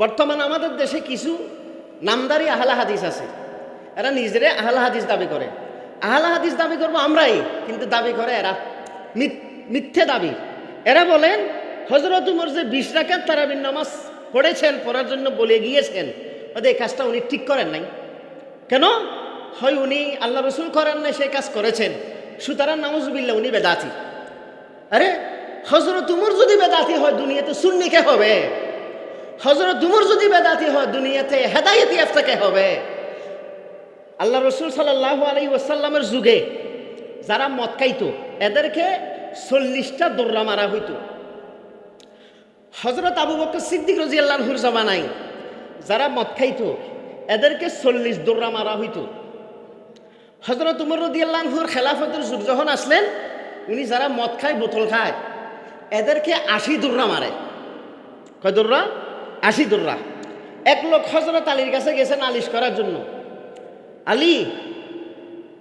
বর্তমান আমাদের দেশে কিছু নামদারি আহলা হাদিস আছে। এরা নিজেরে আহলা হাদিস দাবি করে। আহলা হাদিস দাবি করব আমরাই, কিন্তু দাবি করে এরা মিথ- মিথ্যে দাবি। এরা বলেন হজরত উমর যে বিশ রাকাত তারাবিন নামাজ পড়েছেন, পড়ার জন্য বলে গিয়েছেন এই কাজটা উনি ঠিক করেন নাই। কেন? হয় উনি আল্লাহ রসুল করেন না সেই কাজ করেছেন। সুতরাং নামজুবিল্লা উনি বেদাতি। আরে হজরত উমর যদি বেদাতি হয়, দুনিয়াতে সুন্নি কে হবে? হজরত উমর যদি বেদাতি হয়, দুনিয়াতে হেদায়তি কে হবে। আল্লাহ রসুল সাল্লাহ আলাই ওয়াসাল্লামের যুগে যারা মদ খাইতো, এদেরকে চল্লিশটা দৌড়া মারা হইতো। হজরত আবু বকর সিদ্দিক রাজি আল্লাহর জামানাই যারা মদ খাইতো, এদেরকে চল্লিশ দৌড়া মারা হইতো। হজরত উমর রদি আল্লাহর খেলাফতের যুগ যখন আসলেন, উনি যারা মদ খায়, বোতল খায়, এদেরকে আশি দৌড়া মারে। কয় দৌড়া আশি দৌড়া এক লোক হজরত আলীর কাছে গেছে নালিশ করার জন্য। আলী,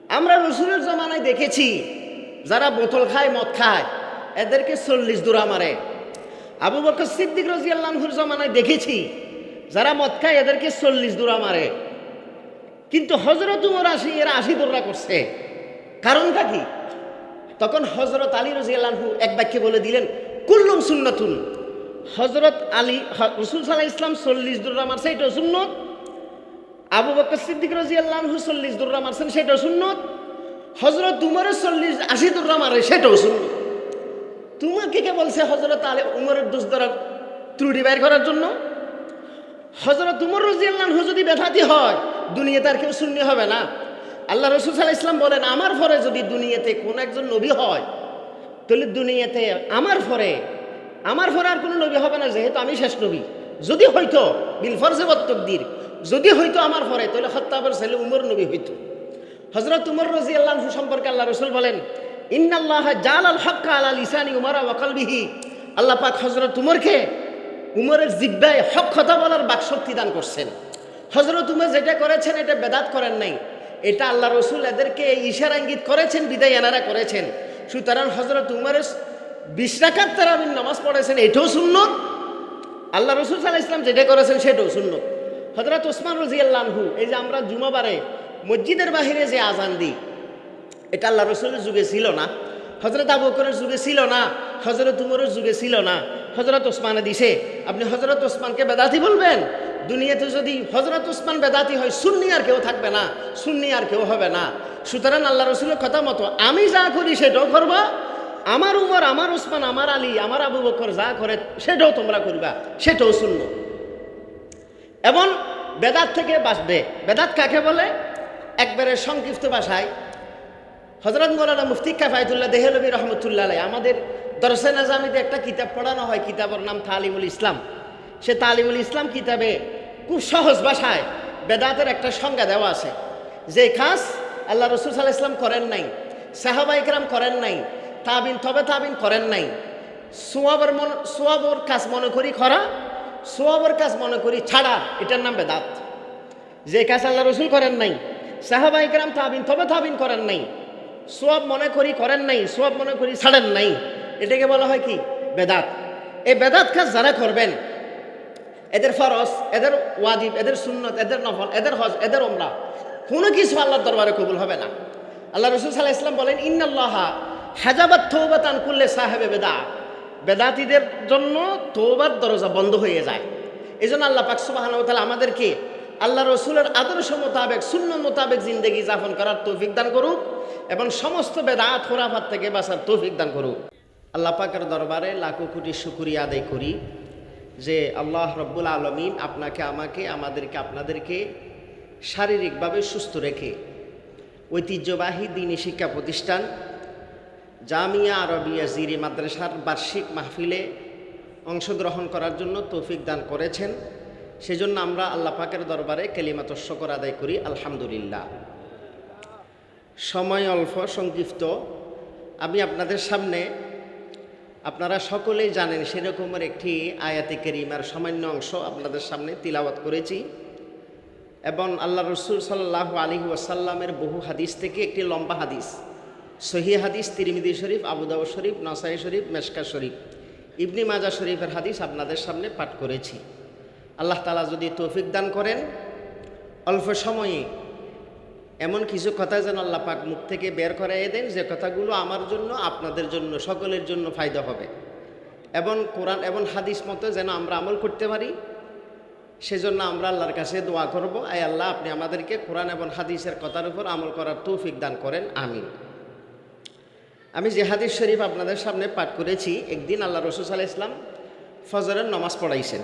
আমরা রসুলের জমানায় দেখেছি, যারা বোতল খায়, মদ খায়, এদেরকে চল্লিশ দৌড়া মারে। আবু বকর সিদ্দিক রাজি আল্লাহর জমানায় দেখেছি, যারা মদ খায়, এদেরকে চল্লিশ দৌড়া মারে। কিন্তু হজরত উমর আশি এরা আশি দৌড়া করছে। কারণটা কি? তখন হজরত আলী রাজি আল্লাহু এক বাক্যে বলে দিলেন, কুল্লুম সুন্নতুন। হজরত আলী রসুল সাল্লাহ ইসলাম চল্লিশ দৌড়া মারছে এটাও সুন্নত? আবু বকর সিদ্দিক রাজি আল্লাহু চল্লিশ দৌড়া মারছেন, সেটাও সুন্নত? হজরত উমরের চল্লিশ, আশি দৌড়া মারে, সেটাও সুন্নত? তোমাকে কে বলছে হজরত আলী উমরের দোষ ধরা ত্রুটি বের করার জন্য? হজরত উমর রাজি আল্লাহু যদি বেথাতি হয়, দুনিয়াতে আর কেউ শূন্য হবে না। আল্লাহ রসুল সাল্লাহ ইসলাম বলেন, আমার পরে যদি দুনিয়াতে কোন একজন নবী হয়, তাহলে দুনিয়াতে আমার পরে আমার পরে আর কোনো নবী হবে না, যেহেতু আমি শেষ নবী। যদি হয়তো, বিল ফরজে বত্তকদির যদি হয়তো আমার পরে তাহলে হত্যাবর ছেলে উমর নবী হইতো। হজরত উমর রাজি আল্লাহ সম্পর্কে আল্লাহ রসুল বলেন, ইন্নাল্লাহ জাল আল হক্কা আলা লিসানি উমারা ওয়াকালবিহি আল্লাহ পাক হজরত উমরকে উমরের জিব্বায় হক কথা বলার বাকশক্তি দান করছেন। হজরত উমর যেটা করেছেন, এটা বেদাত করেন নাই। এটা আল্লাহ রসুল এদেরকে ইশারা ইঙ্গিত করেছেন, বিদায় এনারা করেছেন। সুতরাং হজরত উমরের বিশ রাকাত তারাবিন নামাজ পড়েছেন, এটাও সুন্নত। আল্লাহ রসুল সাল্লাহ ইসলাম যেটা করেছেন, সেটাও সুন্নত। হজরত ওসমান রাজি আল্লাহু এই যে আমরা জুমাবারে মসজিদের বাহিরে যে আজান দিই, এটা আল্লাহ রসুলের যুগে ছিল না। হজরত আবু বকরের যুগে ছিল না হজরত উমরের যুগে ছিল না। হজরত ওসমানে দিছে আপনি হজরত ওসমানকে বেদাতি বলবেন? দুনিয়াতে যদি হজরত ওসমান বেদাতি হয়, সুন্নি আর কেউ থাকবে না, সুন্নি আর কেউ হবে না। সুতরাং আল্লাহ রসুলের কথা মতো আমি যা করি, সেটাও করবা। আমার উমর, আমার উসমান, আমার আলী, আমার আবু বকর যা করে, সেটাও তোমরা করবা। সেটাও শূন্য এবং বেদাত থেকে বাঁচবে বেদাত কাকে বলে? একবারে সংক্ষিপ্ত ভাষায় হজরত মৌলানা মুফতি কাফায়তুল্লাহ দেহলবী রহমতুল্লাহ আমাদের দরসে নাজামিতে একটা কিতাব পড়ানো হয়, কিতাবের নাম তালিমুল ইসলাম। সে তালিমুল ইসলাম কিতাবে খুব সহজ ভাষায় বেদাতের একটা সংজ্ঞা দেওয়া আছে। যে কাজ আল্লাহ রসুল সাল্লাহ ইসলাম করেন নাই সাহাবা ইকরাম করেন নাই তাবিন তবে তাবিন করেন নাই। সোয়াবর মন সোয়াবর কাজ মনে করি করা সোয়াবর কাজ মনে করি ছাড়া, এটার নাম বেদাত। যে কাজ আল্লাহ রসুল করেন নাই সাহাবা ইকরাম তাবিন তবে তাবিন করেন নাই, সোয়াব মনে করি করেন নাই, সোয়াব মনে করি ছাড়েন নাই, এটাকে বলা হয় কি? বেদাত। এই বেদাত কাজ যারা করবেন, এদের ফরজ, এদের ওয়াজিব, এদের সুন্নত, এদের নফল, এদের হজ, এদের ওমরা কোনো কিছু আল্লাহর দরবারে কবুল হবে না। আল্লাহ রসুল সাল্লাহ ইসলাম বলেন, ইন্নাল্লাহ হাজাবাত থৌবাতান করলে সাহেবে বেদা। বেদাতিদের জন্য তৌবার দরজা বন্ধ হয়ে যায়। এই জন্য আল্লাহ পাক সুবাহান আমাদেরকে আল্লাহ রসুলের আদর্শ মোতাবেক শূন্য মোতাবেক জিন্দগি যাপন করার তৌফিক দান করুক এবং সমস্ত বেদাত, খোরাফাত থেকে বাঁচার তৌফিক দান করুক। আল্লাহ পাকের দরবারে লাখো কোটি শুকুরিয়া আদায় করি যে আল্লাহ রব্বুল আলমিন আপনাকে, আমাকে, আমাদেরকে, আপনাদেরকে শারীরিকভাবে সুস্থ রেখে ঐতিহ্যবাহী দিনী শিক্ষা প্রতিষ্ঠান জামিয়া আরবিয়া জিরি মাদ্রাসার বার্ষিক মাহফিলে অংশগ্রহণ করার জন্য তৌফিক দান করেছেন। সেজন্য আমরা আল্লাহ পাকের দরবারে কেলিমাত শকর আদায় করি, আলহামদুলিল্লাহ। সময় অল্প, সংক্ষিপ্ত। আমি আপনাদের সামনে, আপনারা সকলেই জানেন সেরকমের একটি আয়াতে কেরিমার সামান্য অংশ আপনাদের সামনে তিলাওয়াত করেছি। এবং আল্লাহ রসুল সাল্লাহ আলী ওয়াসাল্লামের বহু হাদিস থেকে একটি লম্বা হাদিস। সহি হাদিস, তিরিমিদি শরীফ আবুদাউ শরীফ, নসাই শরীফ মেশকা শরীফ। ইবনি মাজা শরীফের হাদিস আপনাদের সামনে পাঠ করেছি। আল্লাহ তালা যদি তৌফিক দান করেন, অল্প সময়ে এমন কিছু কথা যেন আল্লাহ পাক মুখ থেকে বের করাই দেন, যে কথাগুলো আমার জন্য, আপনাদের জন্য, সকলের জন্য ফায়দা হবে। এবং কোরআন, এবং হাদিস মতো যেন আমরা আমল করতে পারি, সেজন্য আমরা আল্লাহর কাছে দোয়া করব। আয় আল্লাহ, আপনি আমাদেরকে কোরআন এবং হাদিসের কথার উপর আমল করার তৌফিক দান করেন, আমিন। আমি যে হাদিস শরীফ আপনাদের সামনে পাঠ করেছি। একদিন আল্লাহ রসুল সাল্লাহ ইসলাম ফজরের নামাজ পড়াইছেন।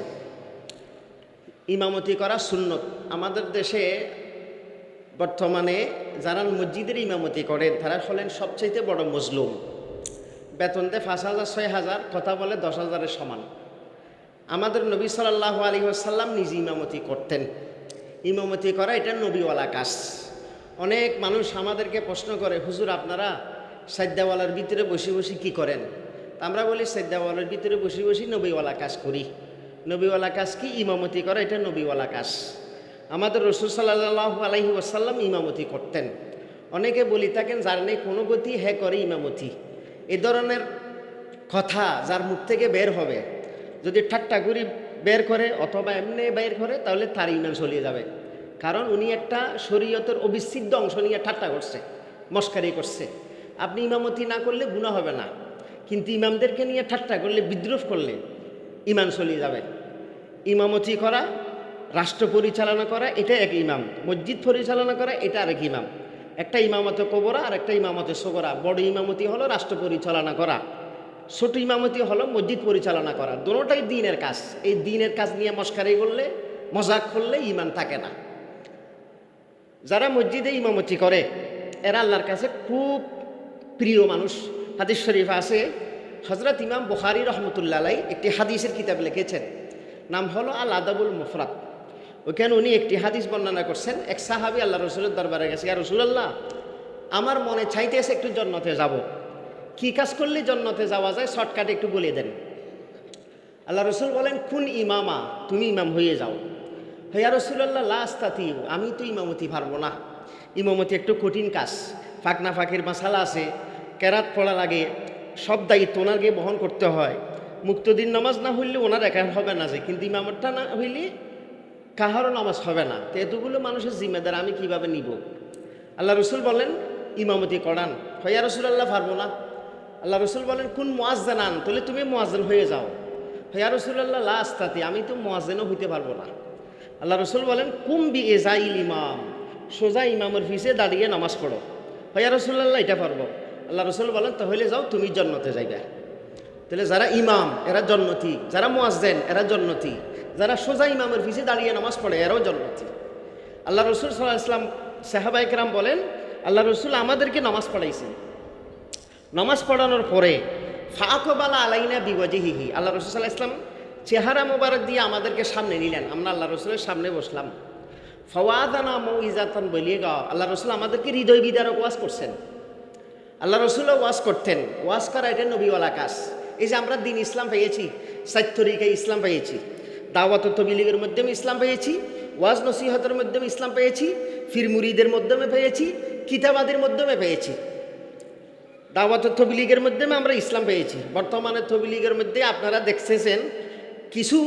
ইমামতি করা সুন্নত। আমাদের দেশে বর্তমানে যারা মসজিদের ইমামতি করেন, তারা হলেন সবচাইতে বড় মজলুম। বেতন দেয় পাঁচ হাজার, ছয় হাজার, কথা বলে দশ হাজারের সমান। আমাদের নবী সাল্লাহ আলী আসাল্লাম নিজে ইমামতি করতেন। ইমামতি করা এটা নবীওয়ালা কাজ। অনেক মানুষ আমাদেরকে প্রশ্ন করে, হুজুর, আপনারা সাদ্যাওয়ালার ভিতরে বসে বসে কি করেন? আমরা বলি সাদ্যাওয়ালার ভিতরে বসে বসে নবীওয়ালা কাজ করি। নবীওয়ালা কাজ কি? ইমামতি করা, এটা নবীওয়ালা কাজ। আমাদের রসুল সাল্লাহ আলহি ওয়াসাল্লাম ইমামতি করতেন। অনেকে বলি থাকেন, যার নেই কোনো গতি, হে করে ইমামতি। এ ধরনের কথা যার মুখ থেকে বের হবে। যদি ঠাট্টা করি বের করে, অথবা এমনি বের করে, তাহলে তার ইমান চলিয়ে যাবে। কারণ উনি একটা শরীয়তের অবিচ্ছেদ্য অংশ নিয়ে ঠাট্টা করছে, মস্কারি করছে। আপনি ইমামতি না করলে গুণা হবে না। কিন্তু ইমামদেরকে নিয়ে ঠাট্টা করলে, বিদ্রোহ করলে ইমান চলিয়ে যাবে। ইমামতি করা, রাষ্ট্র পরিচালনা করা এটা এক ইমাম। মসজিদ পরিচালনা করা, এটা আরেক ইমাম। একটা ইমামতে কবরা আর একটা ইমামতে সগরা। বড় ইমামতি হলো রাষ্ট্র পরিচালনা করা। ছোট ইমামতি হলো মসজিদ পরিচালনা করা। দুটোটাই দিনের কাজ। এই দিনের কাজ নিয়ে মস্কারি করলে, মজাক করলে ইমান থাকে না। যারা মসজিদে ইমামতি করে, এরা আল্লাহর কাছে খুব প্রিয় মানুষ, হাদিস শরীফ আছে। হজরত ইমাম বুখারি রহমতুল্লাহ একটি হাদিসের কিতাব লিখেছেন। নাম হলো আল আদাবুল মুফরাত ওইখানে উনি একটি হাদিস বর্ণনা করছেন। এক সাহাবি আল্লাহ রসুলের দরবারে গেছে আর রসুলাল্লাহ, আমার মনে চাইতেছে একটু জন্নতে যাব। কি কাজ করলে জন্নতে যাওয়া যায়? শর্টকাটে একটু বলে দেন। আল্লাহ রসুল বলেন, কোন ইমামা? তুমি ইমাম হয়ে যাও। হইয়া রসুল্লাহ লাস্তাতি আমি তো ইমামতি পারব না। ইমামতি একটু কঠিন কাজ। ফাঁকনা ফাঁকির মশালা আছে কেরাত পড়া লাগে সব দায়িত্ব ওনাকে বহন করতে হয়। মুক্তদিন নামাজ না হইলে ওনার একা হবে না যে, কিন্তু ইমামতটা না হইলে কাহারও নামাজ হবে না। তো এতগুলো মানুষের জিম্মেদার আমি কীভাবে নিব? আল্লাহ রসুল বলেন, ইমামতি করান। হইয়া রসুল আল্লাহ পারব না। আল্লাহ রসুল বলেন, কোন মোয়াজ্জান আন? তাহলে তুমি মোয়াজ্জান হয়ে যাও। হইয়া রসুল আল্লাহ লাস্তাতে আমি তো মোয়াজ্জেনও হইতে পারব না। আল্লাহ রসুল বলেন কুম্বি এজাইল ইমাম, সোজা ইমামের ফিসে দাঁড়িয়ে নামাজ পড়ো। হইয়া রসুল্লাহ এটা পারব। আল্লাহ রসুল বলেন, তাহলে যাও, তুমি জন্নতে যাইবে। তাহলে যারা ইমাম, এরা জন্নতি। যারা মোয়াজ্জেন, এরা জন্নতি। যারা সোজা ইমামের পিছে দাঁড়িয়ে নামাজ পড়ে, এরাও জন্নতি। আল্লাহ রসুল সাল্লাহ ইসলাম সাহাবাইকরাম বলেন, আল্লাহ রসুল আমাদেরকে নামাজ পড়াইছেন। নামাজ পড়ানোর পরে ফাঁকবালা আলাইনা বিবাজিহিহি আল্লাহ রসুল সাল্লাহ ইসলাম চেহারা মোবারক দিয়ে আমাদেরকে সামনে নিলেন। আমরা আল্লাহ রসুলের সামনে বসলাম। ফওয়াদানা মৌ ইজাতান বলিয়ে গাও আল্লাহ রসুল আমাদেরকে হৃদয় বিদারক ওয়াজ করছেন। আল্লাহ রসুলও ওয়াজ করতেন। ওয়াজ করা এটা নবীওয়ালা কাজ। এই যে আমরা দিন ইসলাম পেয়েছি সাইত্তরিকে ইসলাম পেয়েছি, দাওয়াত তবিলিগের মাধ্যমে ইসলাম পেয়েছি, ওয়াজ নসিহতের মাধ্যমে ইসলাম পেয়েছি, ফির মুরিদের মাধ্যমে পেয়েছি, কিতাবাদের মাধ্যমে পেয়েছি। দাওয়াত তবিলিগের মাধ্যমে আমরা ইসলাম পেয়েছি। বর্তমানে তবিলিগের মধ্যে আপনারা দেখতেছেন কিছু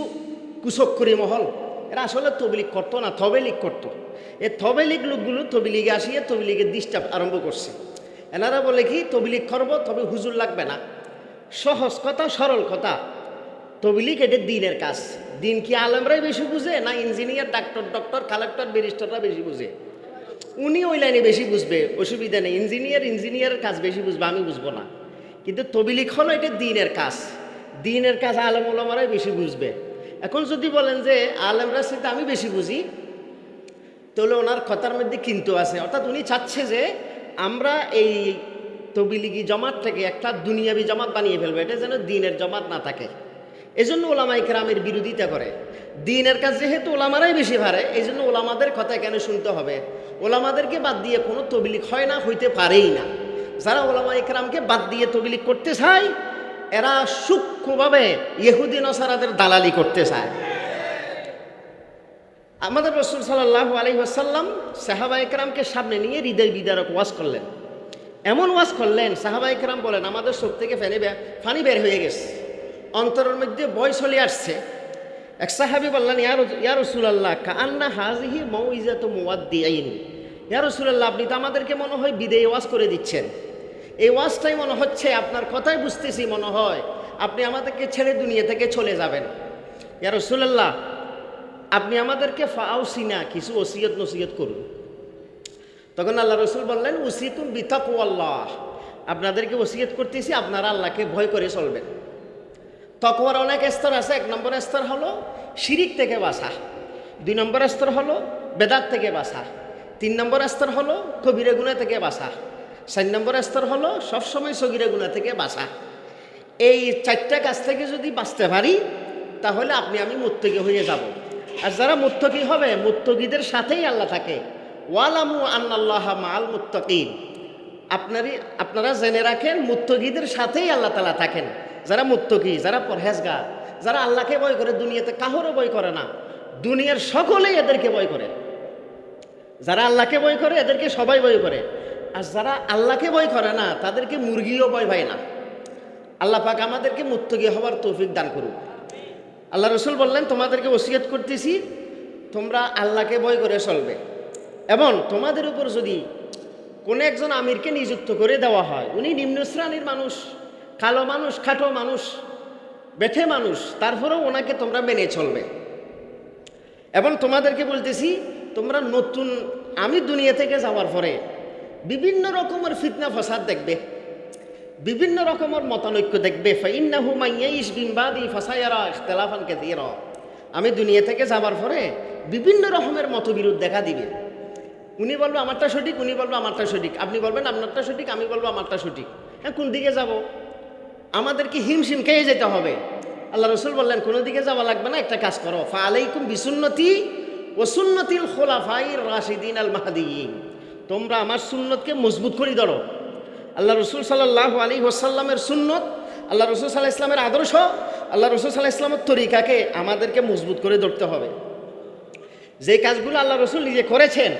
কুচক্করি মহল। এরা আসলে তবলিগ করতো না, তবেলিগ করতো। এ তবেলিগ লোকগুলো তবিলিগে আসিয়ে তবিলিগের ডিস্টার্ব আরম্ভ করছে। এনারা বলে কি, তবিলিগ করব, তবে হুজুর লাগবে না। সহজ কথা, সরল কথা। তবলিগ এটা দিনের কাজ। দিন কি আলমরাই বেশি বুঝে, না ইঞ্জিনিয়ার, ডাক্তার, ডক্টর, কালেক্টর, ব্যারিস্টাররা বেশি বুঝে? উনি ওই লাইনে বেশি বুঝবে, অসুবিধা নেই। ইঞ্জিনিয়ার ইঞ্জিনিয়ারের কাজ বেশি বুঝবে, আমি বুঝব না। কিন্তু তবিলিগ হলো এটা দিনের কাজ। দিনের কাজ আলম ওলামারাই বেশি বুঝবে। এখন যদি বলেন যে আলমরা সাথে আমি বেশি বুঝি, তাহলে ওনার কথার মধ্যে কিন্তু আছে। অর্থাৎ উনি চাচ্ছে যে আমরা এই তবিলিগি জমাত থেকে একটা দুনিয়াবি জমাত বানিয়ে ফেলব। এটা যেন দিনের জমাত না থাকে। এজন্য ওলামাই কেরামের বিরোধিতা করে। দিনের কাজ যেহেতু ওলামারাই বেশি ভারে এই জন্য ওলামাদের কথা কেন শুনতে হবে? ওলামাদেরকে বাদ দিয়ে কোনো তবিলিক হয় না, হইতে পারেই না। যারা ওলামাই কেরামকে বাদ দিয়ে তবিলিক করতে চায়, এরা সূক্ষ্মভাবে ইহুদিন নসারাদের দালালি করতে চায়। আমাদের রসুল সাল্লাহ আলহি আসাল্লাম সাহাবা একরামকে সামনে নিয়ে হৃদয় বিদারক ওয়াজ করলেন। এমন ওয়াজ করলেন সাহাবা একরাম বলেন, আমাদের চোখ থেকে ফেনে ফানি বের হয়ে গেছে। অন্তরের মধ্যে বয় চলে আসছে। এক সাহাবি বললেন ইয়ার ইয়া রসুলাল্লাহ কান্না হাজিহি মৌইজাত মুয়াদ্দিআইন ইয়া রসুলাল্লাহ, আপনি তো আমাদেরকে মনে হয় বিদেয় ওয়াজ করে দিচ্ছেন। এই ওয়াজটাই মনে হচ্ছে আপনার কথাই বুঝতেছি মনে হয়। আপনি আমাদেরকে ছেড়ে দুনিয়া থেকে চলে যাবেন। ইয়া রসুলাল্লাহ আপনি আমাদেরকে ফাউসিনা কিছু ওসিয়ত নসিয়ত করুন। তখন আল্লাহ রসুল বললেন উসিতুম বিতাকু আল্লাহ আপনাদেরকে ওসিয়ত করতেছি, আপনারা আল্লাহকে ভয় করে চলবেন। তকওয়ার অনেক স্তর আছে, এক নম্বর স্তর হলো শিরিক থেকে বাসা দুই নম্বর স্তর হলো বেদাত থেকে বাসা তিন নম্বর স্তর হলো কবিরে গুণা থেকে বাসা চার নম্বর স্তর হলো সবসময় সগিরে গুণা থেকে বাসা এই চারটা কাজ থেকে যদি বাঁচতে পারি, তাহলে আপনি, আমি মুত্তকি হয়ে যাব। আর যারা মুত্তকি হবে, মুত্তকিদের সাথেই আল্লাহ থাকে। ওয়ালামু আন্নাল্লাহ মাল মুত্তকিন। আপনারই, আপনারা জেনে রাখেন, মুত্তকিদের সাথেই আল্লাহ তালা থাকেন। যারা মুত্তকি, যারা পরহেজগার, যারা আল্লাহকে বয় করে, দুনিয়াতে কাহরও ভয় করে না। দুনিয়ার সকলেই এদেরকে ভয় করে। যারা আল্লাহকে ভয় করে, এদেরকে সবাই ভয় করে। আর যারা আল্লাহকে ভয় করে না, তাদেরকে মুরগিও ভয় পায় না। আল্লাহ পাক আমাদেরকে মুত্তকি হওয়ার তৌফিক দান করুক। আল্লাহ রসুল বললেন, তোমাদেরকে ওসিয়ত করতেছি, তোমরা আল্লাহকে ভয় করে চলবে। এবং তোমাদের উপর যদি কোনো একজন আমিরকে নিযুক্ত করে দেওয়া হয়, উনি নিম্ন শ্রেণির মানুষ, কালো মানুষ, খাটো মানুষ, বেঠে মানুষ, তারপরেও ওনাকে তোমরা মেনে চলবে। এবং তোমাদেরকে বলতেছি, তোমরা নতুন, আমি দুনিয়া থেকে যাওয়ার পরে বিভিন্ন রকমের ফিতনা, ফসাদ দেখবে। বিভিন্ন রকমের মতানৈক্য দেখবে। আমি দুনিয়া থেকে যাবার পরে বিভিন্ন রকমের মতবিরোধ দেখা দিবে। উনি বলবে, আমারটা সঠিক? উনি বলবে, আমারটা সঠিক। আপনি বলবেন, আপনারটা সঠিক? আমি বলব, আমারটা সঠিক। হ্যাঁ কোন দিকে যাব? আমাদেরকে হিমশিম খেয়ে যেতে হবে। আল্লাহ রসুল বললেন, কোনো দিকে যাওয়া লাগবে না, একটা কাজ করো। ফা আলাইকুম বিসুন্নতি ও সুন্নতিল খোলাফাই রাশিদিন আল মাহাদিন তোমরা আমার সুন্নতকে মজবুত করে ধরো। আল্লাহ রসুল সাল্লাহ আলী ওসাল্লামের সুন্নত, আল্লাহ রসুল সাল্লাহ ইসলামের আদর্শ, আল্লাহ রসুল সাল্লাহ ইসলামের তরিকাকে আমাদেরকে মজবুত করে ধরতে হবে। যে কাজগুলো আল্লাহ রসুল নিজে করেছেন,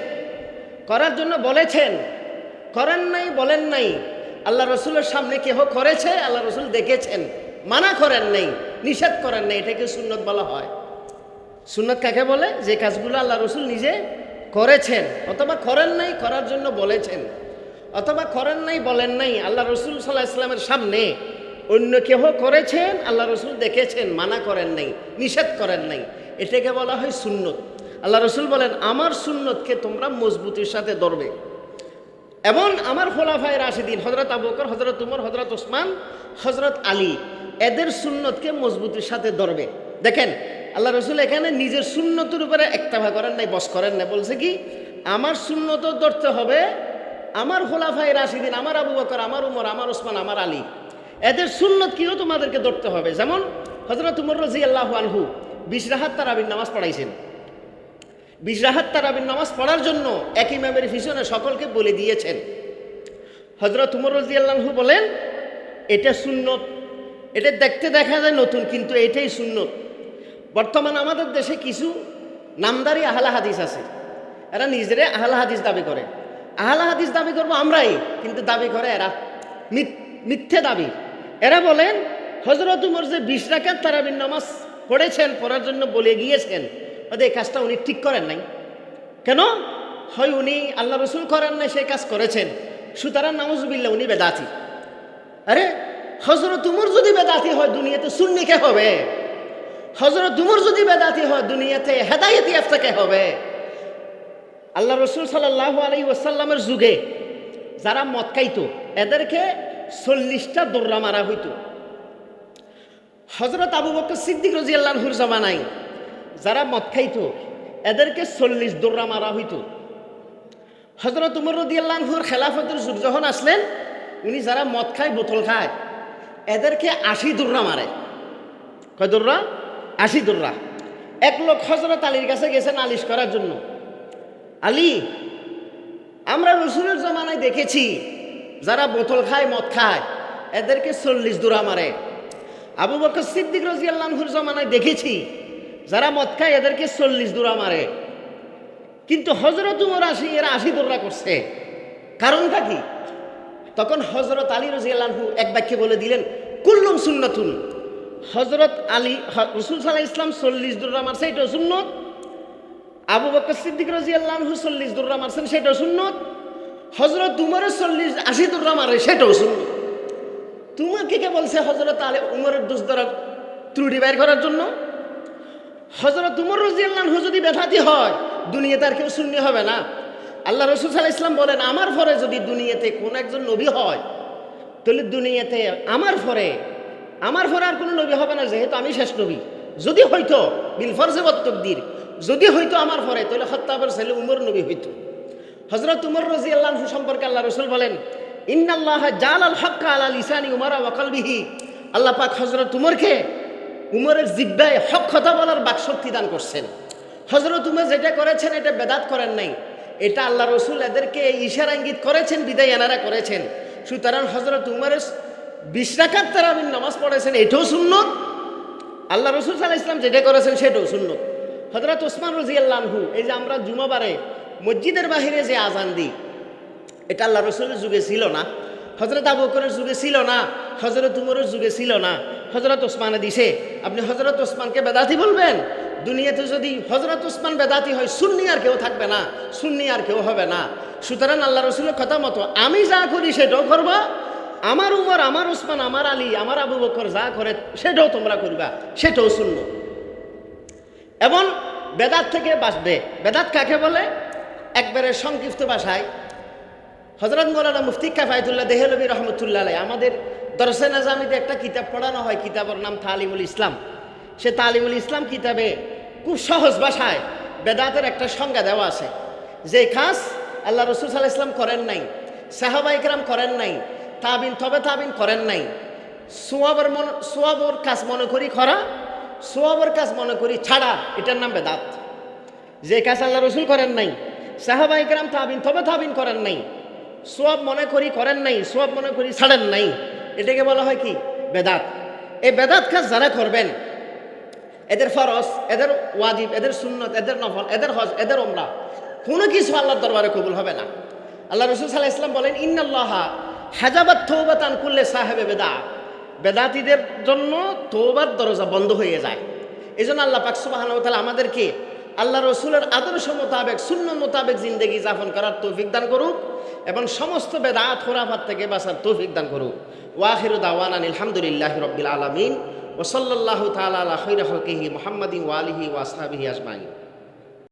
করার জন্য বলেছেন, করেন নাই, বলেন নাই, আল্লাহ রসুলের সামনে কেহ করেছে, আল্লাহ রসুল দেখেছেন, মানা করেন নাই, নিষেধ করেন নাই, এটাকে সুন্নত বলা হয়। সুন্নত কাকে বলে? যে কাজগুলো আল্লাহ রসুল নিজে করেছেন, অথবা করেন নাই, করার জন্য বলেছেন। অথবা করেন নাই, বলেন নাই, আল্লাহ রসুল সাল্লাহ ইসলামের সামনে অন্য কেহ করেছেন, আল্লাহ রসুল দেখেছেন, মানা করেন নাই, নিষেধ করেন নাই। এটাকে বলা হয় সুন্নত। আল্লাহ রসুল বলেন, আমার সুন্নতকে তোমরা মজবুতির সাথে ধরবে। এবং আমার খোলাফায় রাশিদিন হজরত আবুকর হজরত উমর হজরত ওসমান হজরত আলী, এদের সুন্নতকে মজবুতির সাথে ধরবে। দেখেন, আল্লাহ রসুল এখানে নিজের সুন্নতের উপরে একতাভা করেন নাই, বস করেন নাই। বলছে কি, আমার সুন্নত ধরতে হবে আমার খোলাফায় রাশিদিন, আমার আবু বকর, আমার উমর, আমার ওসমান, আমার আলী। এদের সুন্নত কিও তোমাদেরকে ধরতে হবে। যেমন হজরত উমর রাজি আল্লাহ আনহু বিশ রাহাত তারাবির নামাজ পড়াইছেন। বিশ রাহাত তারাবির নামাজ পড়ার জন্য এক ইমামের পিছনে সকলকে বলে দিয়েছেন। হজরত উমর রাজি আল্লাহু বলেন, এটা সুন্নত। এটা দেখতে দেখা যায় নতুন, কিন্তু এটাই সুন্নত। বর্তমান আমাদের দেশে কিছু নামদারি আহলা হাদিস আছে। এরা নিজেরে আহলা হাদিস দাবি করে। আহলা হাদিস দাবি করব আমরাই, কিন্তু দাবি করে এরা। মিথ- মিথ্যে দাবি। এরা বলেন হজরত উমর যে বিশ রাকাত তারাবির নামাজ পড়েছেন, পড়ার জন্য বলে গিয়েছেন, ওদের এই কাজটা উনি ঠিক করেন নাই। কেন? হয় উনি আল্লাহ রসুল করেন নাই, সেই কাজ করেছেন। সুতরাং নামজুবিল্লা উনি বেদাতি। আরে হজরত উমর যদি বেদাতি হয়, দুনিয়াতে সুন্নিকে হবে? হজরত উমর যদি বেদাতি হয়, দুনিয়াতে হেদায়তি কে হবে। আল্লাহ রসুল সাল্লাহ আলী ওয়াসাল্লামের যুগে যারা মদ খাইতো, এদেরকে চল্লিশটা দৌড়া মারা হইতো। হজরত আবু বকর সিদ্দিক রাজি আল্লাহর জামানাই যারা মদ খাইতো, এদেরকে চল্লিশ দৌড়া মারা হইতো। হজরত উমর রদি আল্লাহর খেলাফতের যুগ যখন আসলেন, উনি যারা মদ খায়, বোতল খায়, এদেরকে আশি দৌড়া মারে। কয় দৌড়া আশি দৌড়া এক লোক হজরত আলীর কাছে গেছে নালিশ করার জন্য। আলী, আমরা রসুলের জমানায় দেখেছি, যারা বোতল খায়, মদ খায়, এদেরকে চল্লিশ দূরা মারে। আবু বকর সিদ্দিক রাজি আল্লাহুর জমানায় দেখেছি, যারা মদ খায়, এদেরকে চল্লিশ দূরা মারে। কিন্তু হজরত উমর আশি এরা আশি দৌড়া করছে। কারণটা কি? তখন হজরত আলী রাজি আল্লাহু এক বাক্যে বলে দিলেন, কুল্লুম সুন্নতুন। হজরত আলী রসুল সাল্লাহ ইসলাম চল্লিশ দুর্রা মারছে এটাও সুন্নত? আবু বকর সিদ্দিক রাজি আল্লাহ চল্লিশ দুর্রা মারছেন, সেটাও সুন্নত। হজরত উমরের চল্লিশ আশি দুর্রা মারে, সেটাও সুন্নত। তোমাকে কে বলছে হজরত আলী উমরের দোষ দ্বারা ত্রুটি বের করার জন্য? হজরত উমর রাজি আল্লাহ যদি ব্যথাতি হয়, দুনিয়াতে আর কেউ শূন্য হবে না। আল্লাহ রসুল সাল্লাহ ইসলাম বলেন, আমার পরে যদি দুনিয়াতে কোন একজন নবী হয়, তাহলে দুনিয়াতে আমার পরে আমার পরে আর কোনো নবী হবে না, যেহেতু আমি শেষ নবী। যদি হয়তো ফরজে বত্তকদির যদি হয়তো আমার পরে তাহলে হত্যাবের ছেলে উমর নবী হইতো। হজরত উমর রাজি আল্লাহ সম্পর্কে আল্লাহ রসুল বলেন, ইন্নাল্লাহ জাল আল হক্কা আলা লিসানি উমারা ওয়াকালবিহি আল্লাহ পাক হজরত উমরকে উমরের জিব্বায় হক কথা বলার বাকশক্তি দান করছেন। হজরত উমর যেটা করেছেন, এটা বেদাত করেন নাই। এটা আল্লাহ রসুল এদেরকে ইশারা ইঙ্গিত করেছেন, বিদায় এনারা করেছেন। সুতরাং হজরত উমরের বিশ রাকাত তারাবিন নামাজ পড়েছেন, এটাও সুন্নত। আল্লাহ রসুল সাল্লাহ ইসলাম যেটা করেছেন, সেটাও সুন্নত। হজরত ওসমান রাজি আল্লাহু এই যে আমরা জুমাবারে মসজিদের বাহিরে যে আজান দিই, এটা আল্লাহ রসুলের যুগে ছিল না হজরত আবু বকরের যুগে ছিল না হজরত উমরের যুগে ছিল না হজরত ওসমানে দিছে আপনি হজরত ওসমানকে বেদাতি বলবেন? দুনিয়াতে যদি হজরত ওসমান বেদাতি হয়, সুন্নি আর কেউ থাকবে না, সুন্নি আর কেউ হবে না। সুতরাং আল্লাহ রসুলের কথা মতো, আমি যা করি সেটাও করব, আমার উমর, আমার ওসমান, আমার আলী, আমার আবু বকর যা করে সেটাও তোমরা করবা, সেটাও শূন্য এবং বেদাত থেকে বাঁচবে। বেদাত কাকে বলে? একবারে সংক্ষিপ্ত ভাষায়। হজরত মৌলানা মুফতি কাফায়তুল্লাহ দেহলবী রহমতুল্লাহ আমাদের দরসে নাজামিতে একটা কিতাব পড়ানো হয়, কিতাবের নাম তালিমুল ইসলাম। সে তালিমুল ইসলাম কিতাবে খুব সহজ ভাষায় বেদাতের একটা সংজ্ঞা দেওয়া আছে। যে খাস আল্লাহ রসুল সাল্লাহ ইসলাম করেন নাই, সাহাবা ইকরাম করেন নাই, তাবিন তবে তাবিন করেন নাই। সোয়াবর মন সোয়াবর কাজ মনে করি করা সোয়াবর কাজ মনে করি ছাড়া, এটার নাম বেদাত। যে কাজ আল্লাহ রসুল করেন নাই সাহাবা ইকরাম তাবিন, তবে তাবিন করেন নাই, সোয়াব মনে করি করেন নাই, সোয়াব মনে করি ছাড়েন নাই, এটাকে বলা হয় কি? বেদাত। এই বেদাত কাজ যারা করবেন, এদের ফরজ, এদের ওয়াজিব, এদের সুন্নত, এদের নফল, এদের হজ, এদের ওমরা কোনো কিছু আল্লাহর দরবারে কবুল হবে না। আল্লাহ রসুল সাল্লাহ ইসলাম বলেন, ইন্নাল্লাহা হাজাবাত থৌবাতান করলে সাহেবে বেদা বেদাতিদের জন্য তৌবার দরজা বন্ধ হয়ে যায়। এই জন্য আল্লাহ পাক সুবাহ আমাদেরকে আল্লাহ রসুলের আদর্শ মোতাবেক শূন্য মোতাবেক জিন্দগি যাপন করার তৌফিক দান করুক এবং সমস্ত বেদাত খোরাফাত থেকে বাঁচার তৌফিক দান করুক। ওয়াহির দাওয়ান আলহামদুলিল্লাহ রবিল আলমিন। ওসল্লাহ তালা খৈর হকিহি মোহাম্মদিন ওয়ালিহি ওয়াসাবিহি আজমাইন।